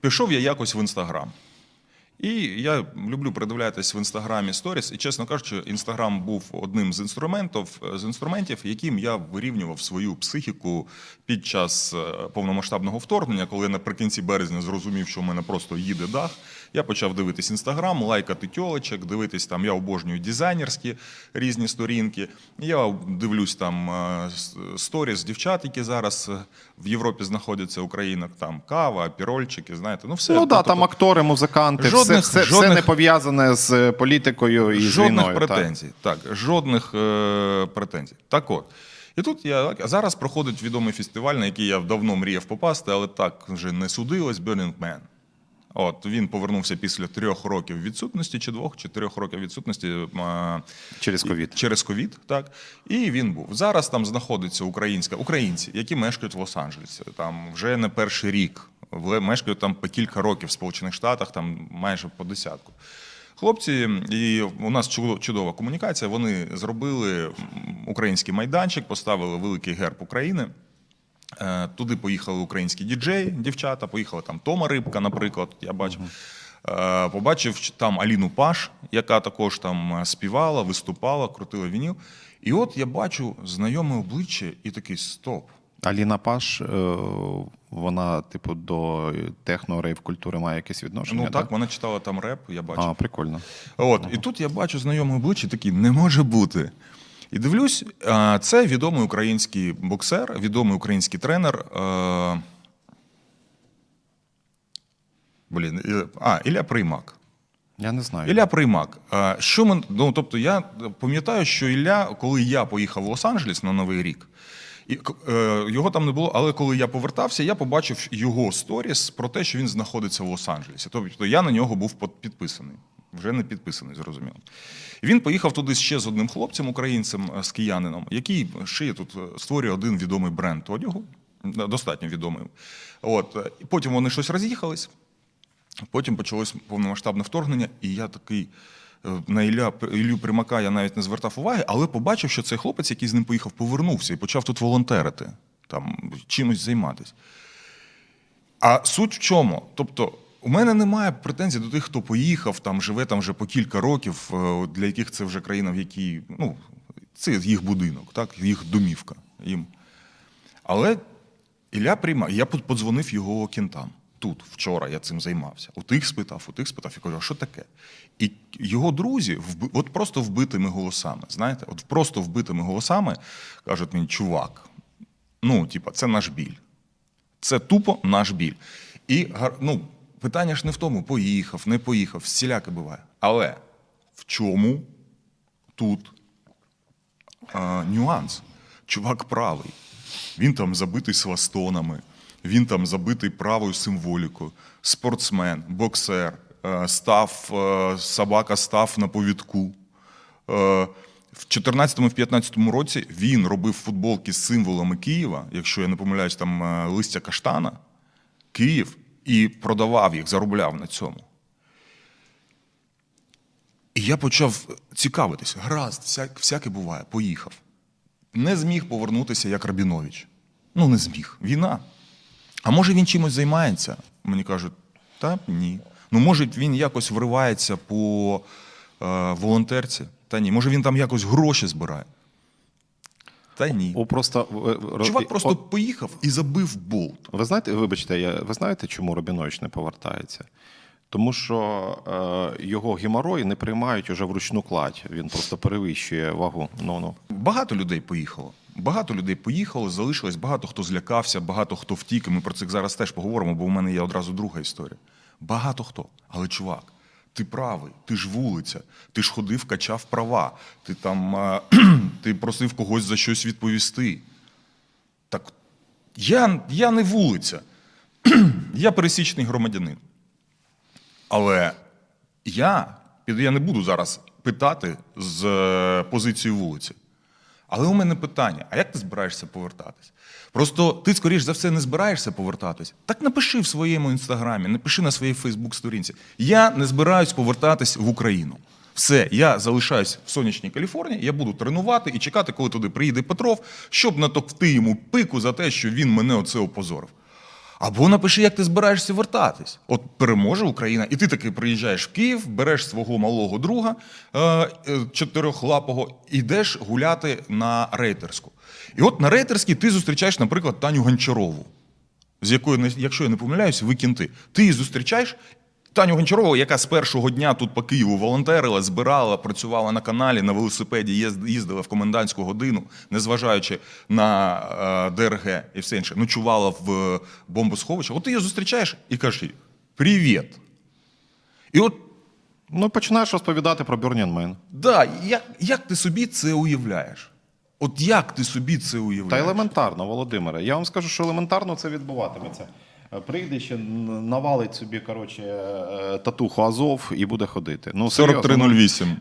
Пішов я якось в інстаграм. І я люблю придивлятися в інстаграмі сторіс. І чесно кажучи, інстаграм був одним з інструментів, з інструментів, яким я вирівнював свою психіку під час е, повномасштабного вторгнення, коли я наприкінці березня зрозумів, що в мене просто їде дах. Я почав дивитись інстаграм, лайкати тьолочок, дивитись там. Я обожнюю дизайнерські різні сторінки. Я дивлюсь там е, сторіс дівчат, які зараз е, в Європі знаходяться українок. Там кава, пірольчики, знаєте, ну все. Ну так, да, там актори, музиканти, Жодних- все, все, все не пов'язане з політикою і з жодних війною. претензій. Так. жодних е, претензій. Так от. І тут я зараз проходить відомий фестиваль, на який я давно мріяв попасти, але так вже не судилось Burning Man. От він повернувся після трьох років відсутності, чи двох, чи трьох років відсутності Через ковід. Через ковід, так. І він був. Зараз там знаходиться українська, українці, які мешкають в Лос-Анджелесі. Там вже не перший рік. Мешкають там по кілька років в Сполучених Штатах, там майже по десятку. Хлопці, і у нас чудо- чудова комунікація. Вони зробили український майданчик, поставили великий герб України. Е, Туди поїхали українські діджеї, дівчата, поїхала там Тома Рибка, наприклад, я бачив. Е, Побачив там Аліну Паш, яка також там е, співала, виступала, крутила вініл. І от я бачу знайоме обличчя і такий стоп. Аліна Паш, вона, типу, до техно-рейв культури має якесь відношення. Ну так, вона читала там реп, я бачив. А, прикольно. От, і тут я бачу знайоме обличчя, такий не може бути. І дивлюсь, це відомий український боксер, відомий український тренер. Блін, а, Ілля Приймак. Я не знаю. Ілля Приймак. Що ми, ну, тобто я пам'ятаю, що Ілля, коли я поїхав в Лос-Анджелес на Новий рік, і, е, його там не було, але коли я повертався, я побачив його сторіс про те, що він знаходиться в Лос-Анджелесі. Тобто я на нього був підписаний. Вже не підписаний, зрозуміло. Він поїхав туди ще з одним хлопцем, українцем, е, з киянином, який шиє тут, е, створює один відомий бренд одягу, достатньо відомий. От. е, потім вони щось роз'їхались. Потім почалось повномасштабне вторгнення, і я такий на Ілля, Іллю Примака я навіть не звертав уваги, але побачив, що цей хлопець, який з ним поїхав, повернувся і почав тут волонтерити, там, чимось займатися. А суть в чому? Тобто, у мене немає претензій до тих, хто поїхав, там живе там вже по кілька років, е, для яких це вже країна, в якій ну, це їх будинок, так, їх домівка. Їм. Але Ілля приймає. Я подзвонив його кінтам. Тут, вчора я цим займався. У тих спитав, у тих спитав. Я кажу, а що таке? І його друзі, от просто вбитими голосами, знаєте, от просто вбитими голосами кажуть мені, чувак, ну, типа, це наш біль. Це тупо наш біль. І ну, питання ж не в тому, поїхав, не поїхав, всіляке буває. Але в чому тут а, нюанс? Чувак правий. Він там забитий свастонами, він там забитий правою символікою, спортсмен, боксер, е, став, е, собака став на повідку. Е, В 2014-2015 році він робив футболки з символами Києва, якщо я не помиляюсь, там листя каштана, Київ, і продавав їх, заробляв на цьому. І я почав цікавитись, гаразд, всяк, всяке буває, поїхав. Не зміг повернутися як Рабінович. Ну, не зміг. Війна. А може він чимось займається? Мені кажуть, та ні. Ну, може, він якось вривається по е, волонтерці? Та ні. Може, він там якось гроші збирає? Та ні. О, просто, е, е, Чувак о, просто поїхав і забив болт. Ви знаєте, вибачте, я, ви знаєте, чому Рабінович не повертається? Тому що е, його геморої не приймають уже вручну кладь. Він просто перевищує вагу. Ну, ну. Багато людей поїхало. Багато людей поїхало, залишилось, багато хто злякався, багато хто втік. І ми про це зараз теж поговоримо, бо у мене є одразу друга історія. Багато хто. Але чувак, ти правий, ти ж вулиця, ти ж ходив, качав права, ти там ти просив когось за щось відповісти. Так я, я не вулиця, я пересічний громадянин. Але я, я не буду зараз питати з е, позиції вулиці. Але у мене питання: а як ти збираєшся повертатись? Просто ти, скоріш за все, не збираєшся повертатись. Так напиши в своєму інстаграмі, напиши на своїй Фейсбук-сторінці. Я не збираюсь повертатись в Україну. Все, я залишаюсь в сонячній Каліфорнії, я буду тренувати і чекати, коли туди приїде Петров, щоб натовкти йому пику за те, що він мене оце опозорив. Або напиши, як ти збираєшся вертатись. От переможе Україна, і ти таки приїжджаєш в Київ, береш свого малого друга е, е, чотирьохлапого, йдеш гуляти на рейтерську. І от на рейтерській ти зустрічаєш, наприклад, Таню Гончарову, з якою, якщо я не помиляюсь, ви кінти. Ти її зустрічаєш. Таню Гончарову, яка з першого дня тут по Києву волонтерила, збирала, працювала на каналі, на велосипеді, їздила в комендантську годину, незважаючи на е, ДРГ і все інше, ночувала в е, бомбосховищах. От ти її зустрічаєш і кажеш їй «Привіт». І от Ну, починаєш розповідати про Burning Man. да, як, як ти собі це уявляєш? От як ти собі це уявляєш? Та елементарно, Володимире. Я вам скажу, що елементарно це відбуватиметься. Е, Прийде ще навалить собі коротше, е, татуху Азов і буде ходити. Ну, серйозно, ну, 4308.